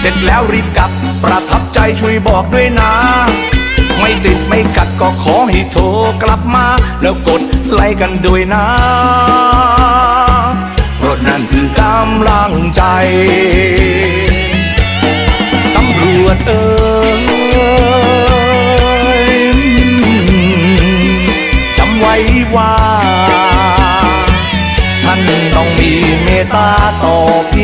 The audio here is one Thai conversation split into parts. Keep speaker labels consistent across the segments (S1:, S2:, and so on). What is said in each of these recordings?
S1: เสร็จแล้วรีบกลับ ประทับใจช่วยบอกด้วยนะ ไม่ติดไม่กัดก็ขอให้โทรกลับมา แล้วกดไลค์กันด้วยนะเพราะนั่นคือกำลังใจตำรวจเอ่ยจำไว้ว่า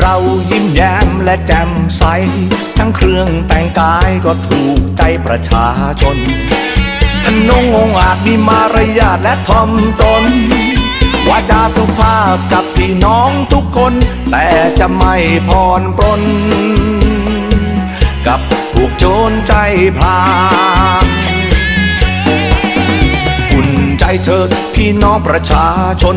S1: เรายิ้มแย้มและแจ่มใส ทั้งเครื่องแต่งกายก็ถูกใจประชาชนทนงองอาจมีมารยาทและทอมตนวาจาสุภาพกับพี่น้องทุกคน แต่จะไม่พรปรนกับพวกโจรใจพลาอุ่นใจเถิดพี่น้องประชาชน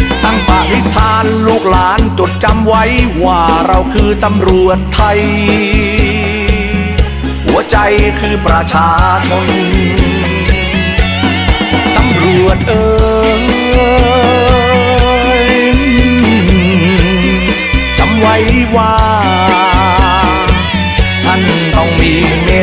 S1: ตั้งปณิธานลูกหลานจดจำไว้ว่าเราคือตำรวจไทย หัวใจคือประชาชนตำรวจเอ่ยจำไว้ว่า